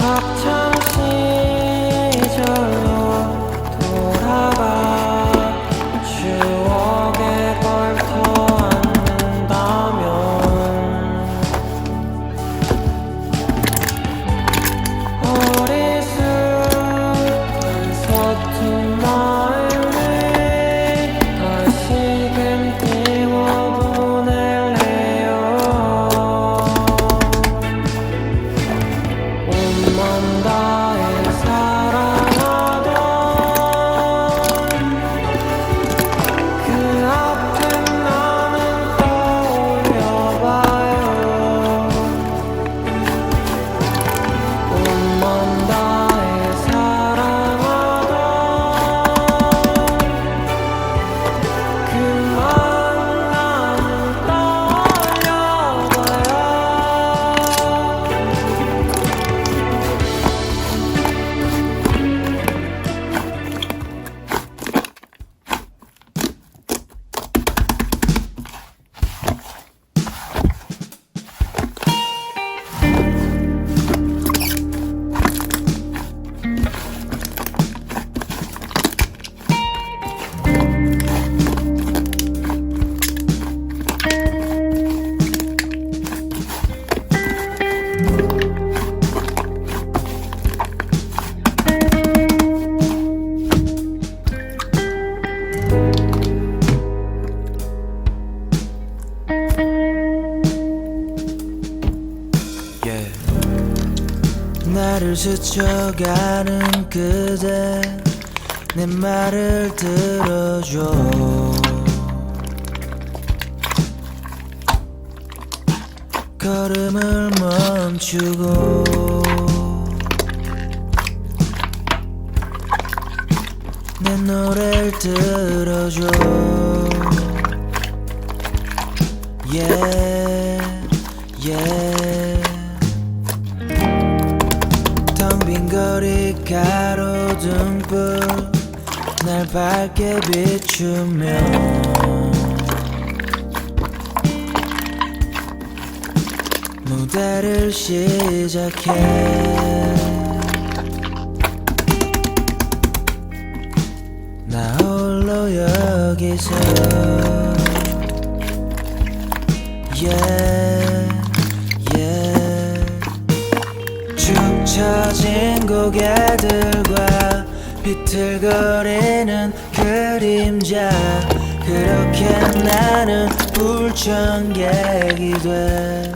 top time 스쳐가는 그대 내 말을 들어줘 걸음을 멈추고 내 노래를 들어줘 yeah, yeah. 거리 가로등불 날 밝게 비추며. 무대를 시작해. 나 홀로 여기서. Yeah. 축 처진 고개들과 비틀거리는 그림자. 그렇게 나는 불청객이 돼.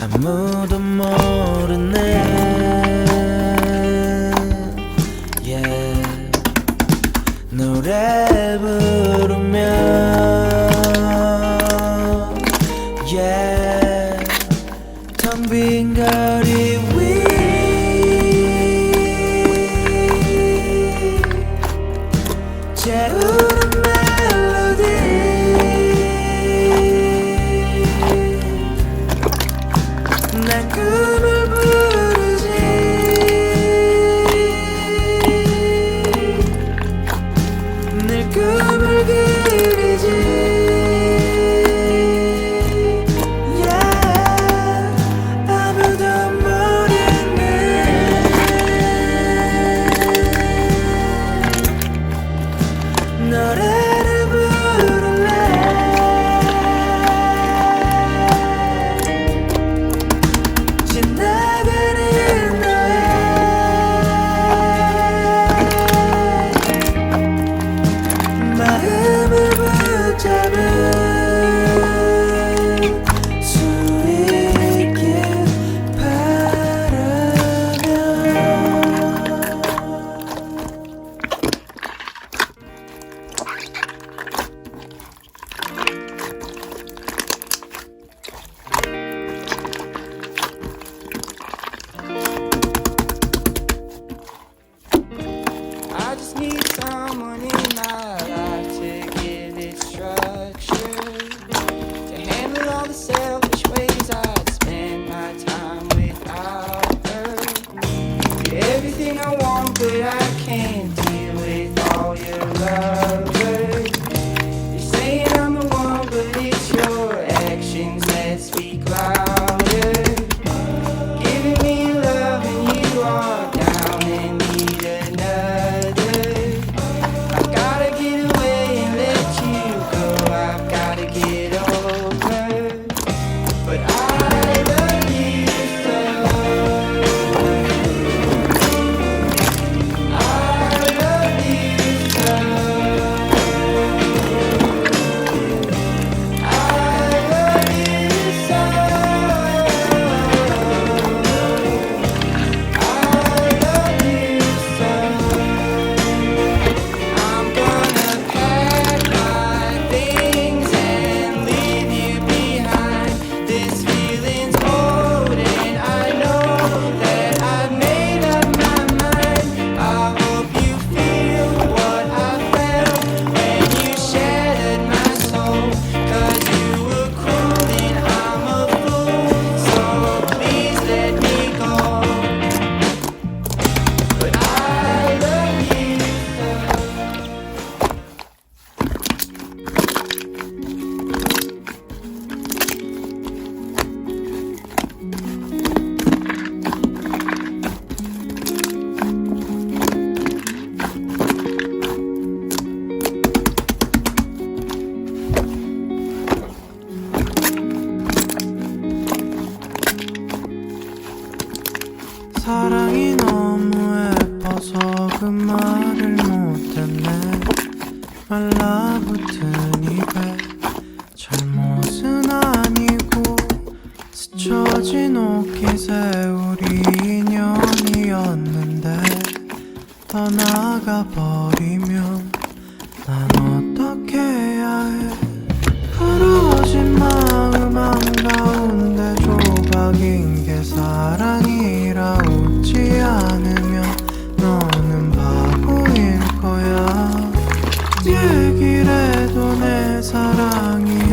아무도 모르는 yeah. 노래 부르며 젖은 옷깃에 우리 인연이었는데 떠나가 버리면 난 어떻게 해야 해? 부러워진 마음 한가운데 조각인 게 사랑이라 웃지 않으면 너는 바보일 거야. 얘기를 해도 내 사랑이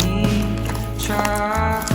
이 자.